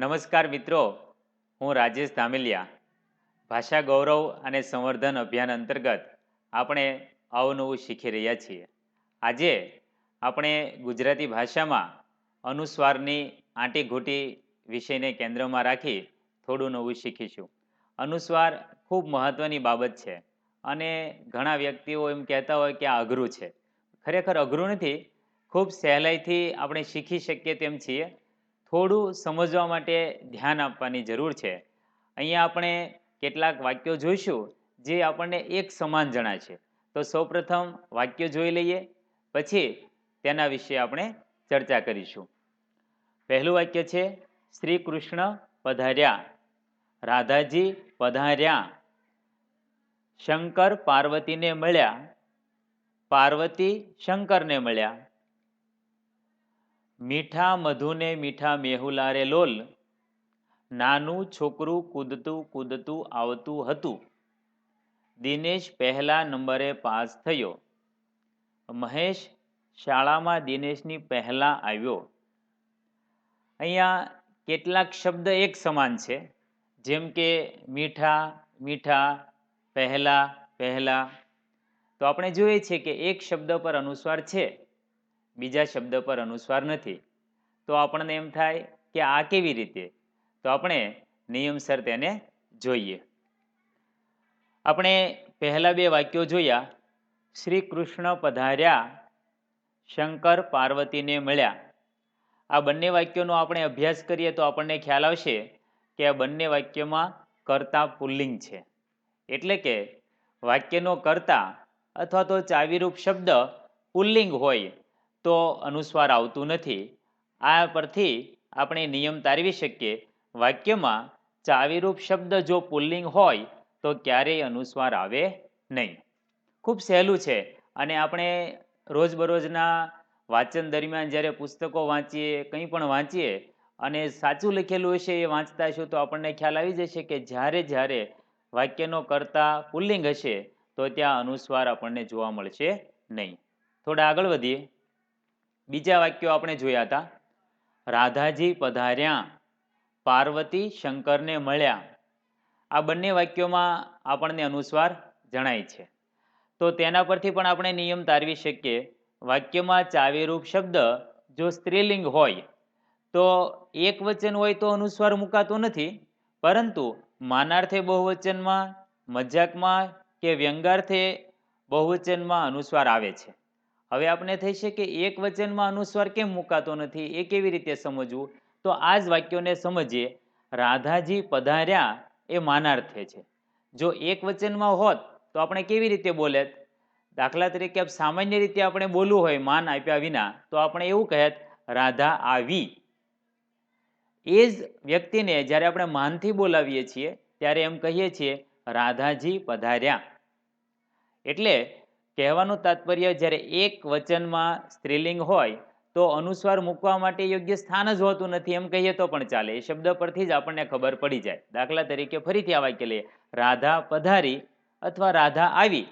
નમસ્કાર મિત્રો, હું રાજેશ ધામેલિયા. ભાષા ગૌરવ અને સંવર્ધન અભિયાન અંતર્ગત આપણે અવનવું શીખી રહ્યા છીએ. આજે આપણે ગુજરાતી ભાષામાં અનુસ્વારની આંટીઘૂંટી વિષયને કેન્દ્રમાં રાખી થોડું નવું શીખીશું. અનુસ્વાર ખૂબ મહત્ત્વની બાબત છે અને ઘણા વ્યક્તિઓ એમ કહેતા હોય કે આ અઘરું છે. ખરેખર અઘરું નથી, ખૂબ સહેલાઈથી આપણે શીખી શકીએ તેમ છીએ. થોડું સમજવા માટે ધ્યાન આપવાની જરૂર છે. અહીંયા આપણે કેટલાક વાક્યો જોઈશું જે આપણને એક સમાન જણાશે તો સૌપ્રથમ વાક્ય જોઈ લઈએ, પછી તેના વિશે આપણે ચર્ચા કરીશું. પહેલું વાક્ય છે, શ્રી કૃષ્ણ પધાર્યા, રાધાજી પધાર્યા, શંકર પાર્વતીને મળ્યા, પાર્વતી શંકરને મળ્યા મીઠા મધુને મીઠા મેહુલારે લોલ. નાનું છોકરું કૂદતું કૂદતું આવતું હતું. દિનેશ પહેલા નંબરે પાસ થયો. મહેશ શાળામાં દિનેશની પહેલા આવ્યો. અહીંયા કેટલાક શબ્દ એક સમાન છે. જેમ કે મીઠા મીઠા, પહેલા પહેલા. તો આપણે જોઈએ છીએ કે એક શબ્દ પર અનુસ્વાર છે. બીજા શબ્દ પર અનુસ્વાર નથી. તો આપણને એમ થાય કે આ કેવી રીતે? તો આપણે નિયમસર તેને જોઈએ. આપણે પહેલા બે વાક્યો જોયા. શ્રી કૃષ્ણ પધાર્યા, શંકર પાર્વતીને મળ્યા. આ બંને વાક્યોનો આપણે અભ્યાસ કરીએ તો આપણને ખ્યાલ આવશે કે આ બંને વાક્યમાં કર્તા પુલ્લિંગ છે. એટલે કે વાક્યનો કર્તા અથવા તો ચાવીરૂપ શબ્દ પુલ્લિંગ હોય. તો અનુસ્વાર આવતું નથી. આ પરથી આપણે નિયમ તારવી શકીએ. વાક્યમાં ચાવીરૂપ શબ્દ જો પુલ્લિંગ હોય, તો ક્યારેય અનુસ્વાર આવે નહીં. ખૂબ સહેલું છે. અને આપણે રોજબરોજના વાંચન દરમિયાન જ્યારે પુસ્તકો વાંચીએ, કંઈ પણ વાંચીએ, અને સાચું લખેલું હશે એ વાંચતા હશું, તો આપણને ખ્યાલ આવી જશે કે જ્યારે જ્યારે વાક્યનો કરતા પુલ્લિંગ હશે, તો ત્યાં અનુસ્વાર આપણને જોવા મળશે નહીં. થોડા આગળ વધીએ. બીજા વાક્યો આપણે જોયા હતા. રાધાજી પધાર્યા, પાર્વતી શંકરને મળ્યા. આ બંને વાક્યોમાં આપણને અનુસ્વાર જણાય છે. તો તેના પરથી પણ આપણે નિયમ તારવી શકીએ. વાક્યમાં ચાવીરૂપ શબ્દ જો સ્ત્રીલિંગ હોય, તો એક વચન હોય તો અનુસ્વાર મુકાતો નથી. પરંતુ માનાર્થે બહુવચનમાં, મજાકમાં કે વ્યંગાર્થે બહુવચનમાં અનુસ્વાર આવે છે. હવે આપણે થઈ છે કે એક વચનમાં અનુસ્વાર કેમ મુકાતો નથી? એ કેવી રીતે સમજવું? તો આ જ વાક્યોને સમજીએ. રાધાજી પધાર્યા એ માનાર્થે છે. જો એક વચનમાં હોત તો આપણે કેવી રીતે બોલે દાખલા તરીકે સામાન્ય રીતે આપણે બોલવું હોય માન આપ્યા વિના, તો આપણે એવું કહેત, રાધા આવી. એ જ વ્યક્તિને જ્યારે આપણે માનથી બોલાવીએ છીએ, ત્યારે એમ કહીએ છીએ, રાધાજી પધાર્યા. એટલે કહેવાનું તાત્પર્ય જ્યારે એક વચનમાં સ્ત્રીલિંગ હોય, તો અનુસ્વાર મૂકવા માટે યોગ્ય સ્થાન જ હોતું નથી. એમ કહીએ તો પણ ચાલે. એ શબ્દ પરથી જ આપણને ખબર પડી જાય. દાખલા તરીકે ફરીથી આ વાક્ય લઈએ. રાધા પધારી અથવા રાધા આવી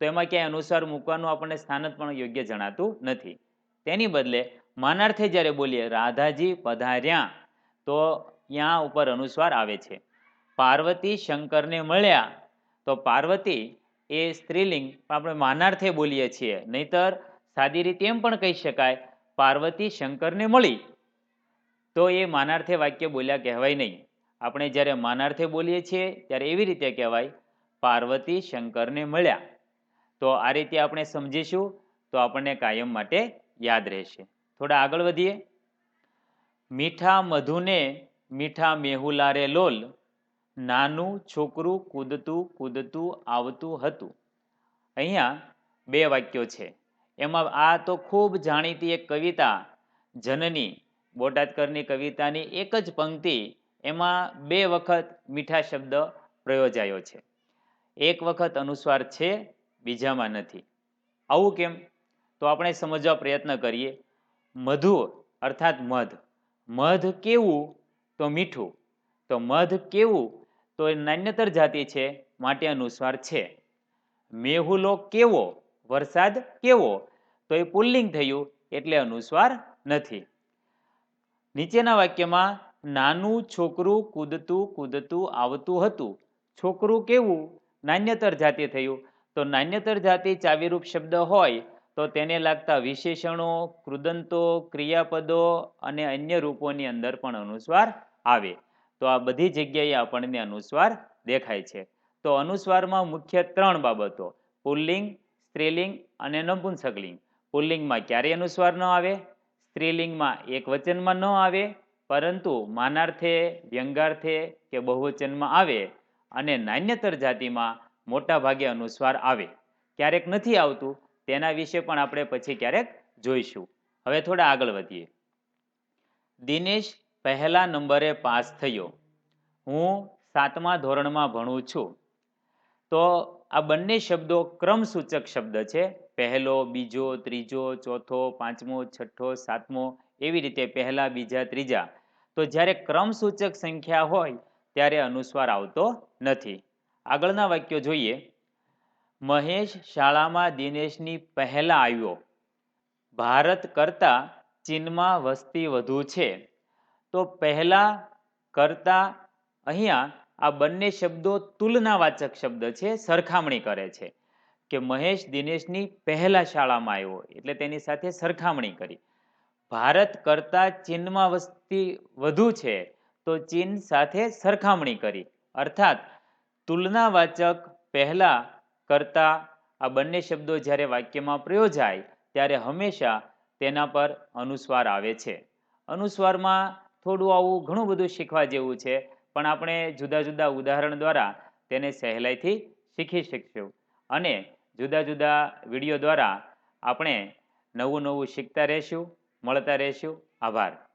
તો એમાં ક્યાંય અનુસ્વાર મૂકવાનું આપણને સ્થાન જ પણ યોગ્ય જણાતું નથી. તેની બદલે માનાર્થે જ્યારે બોલીએ, રાધાજી પધાર્યા તો ત્યાં ઉપર અનુસ્વાર આવે છે. પાર્વતી શંકરને મળ્યા તો પાર્વતી એ સ્ત્રીલિંગ આપણે માનાર્થે બોલીએ છીએ. નહીતર સાદી રીતે એમ પણ કહી શકાય, પાર્વતી શંકરને મળી. તો એ માનાર્થે વાક્ય બોલ્યા કહેવાય નહીં. આપણે જ્યારે માનાર્થે બોલીએ છીએ, ત્યારે એવી રીતે કહેવાય, પાર્વતી શંકરને મળ્યા. તો આ રીતે આપણે સમજીશું, તો આપણને કાયમ માટે યાદ રહેશે. થોડા આગળ વધીએ. મીઠા મધુને મીઠા મેહુલારે લોલ નાનું, છોકરું, કૂદતું કૂદતું, આવતું, હતું. અહીંયા બે વાક્યો છે. એમાં આ તો ખૂબ જાણીતી એક કવિતા, જનની, બોટાદકરની કવિતાની એક જ પંક્તિ, એમાં બે વખત મીઠા શબ્દ પ્રયોજાયો છે. એક વખત અનુસ્વાર છે, બીજામાં નથી. આવું કેમ? તો આપણે સમજવા પ્રયત્ન કરીએ. મધુ અર્થાત મધ. મધ કેવું? તો મીઠું. તો મધ કેવું? તો એ નાન્યતર જાતિ છે, માટે અનુસ્વાર છે. મેહુલો કેવો? વરસાદ કેવો? તો એ પુલ્લિંગ થયું એટલે અનુસ્વાર નથી. નીચેના વાક્યમાં, નાનું છોકરું કૂદતું કૂદતું આવતું હતું. છોકરું કેવું? નાન્યતર જાતિ થયું. તો નાન્યતર જાતિ ચાવીરૂપ શબ્દ હોય, તો તેને લાગતા વિશેષણો, કૃદંતો, ક્રિયાપદો અને અન્ય રૂપોની અંદર પણ અનુસ્વાર આવે. તો આ બધી જગ્યાએ આપણને અનુસ્વાર દેખાય છે. તો અનુસ્વારમાં મુખ્ય ત્રણ બાબતો. પુલ્લિંગ, સ્ત્રીલિંગ અને નપુંસકલિંગ. પુલ્લિંગમાં ક્યારેય અનુસ્વાર ન આવે, સ્ત્રીલિંગમાં એક વચનમાં ન આવે, પરંતુ માનાર્થે, વ્યંગાર્થે કે બહુવચનમાં આવે અને નાન્યતર જાતિમાં મોટા ભાગે અનુસ્વાર આવે. ક્યારેક નથી આવતું, તેના વિશે પણ આપણે પછી ક્યારેક જોઈશું. હવે થોડા આગળ વધીએ. દિનેશ પહેલા નંબરે પાસ થયો. હું સાતમા ધોરણમાં ભણું છું. તો આ બંને શબ્દો ક્રમસૂચક શબ્દ છે. પહેલો, બીજો, ત્રીજો, ચોથો, પાંચમો, છઠ્ઠો, સાતમો એવી રીતે પહેલા, બીજા, ત્રીજા. તો જ્યારે ક્રમસૂચક સંખ્યા હોય ત્યારે અનુસ્વાર આવતો નથી. આગળના વાક્યો જોઈએ. મહેશ શાળામાં દિનેશની પહેલા આવ્યો. ભારત કરતાં ચીનમાં વસ્તી વધુ છે. તો પહેલા, કરતા, અહીંયા આ બંને શબ્દો તુલનાવાચક શબ્દ છે, સરખામણી કરે છે. કે મહેશ દિનેશની પહેલા શાળામાં આવ્યો, એટલે તેની સાથે સરખામણી કરી. ભારત કરતા ચીનમાં વસ્તી વધુ છે, તો ચીન સાથે સરખામણી કરી. અર્થાત, તુલનાવાચક પહેલા, કરતા આ બંને શબ્દો જ્યારે વાક્યમાં પ્રયોજાય, ત્યારે હંમેશા તેના પર અનુસ્વાર આવે છે. અનુસ્વારમાં થોડું આવું ઘણું બધું શીખવા જેવું છે, પણ આપણે જુદા જુદા ઉદાહરણ દ્વારા તેને સહેલાઈથી શીખી શકશું. અને જુદા જુદા વીડિયો દ્વારા આપણે નવું નવું શીખતા રહેશું, મળતા રહેશું. આભાર.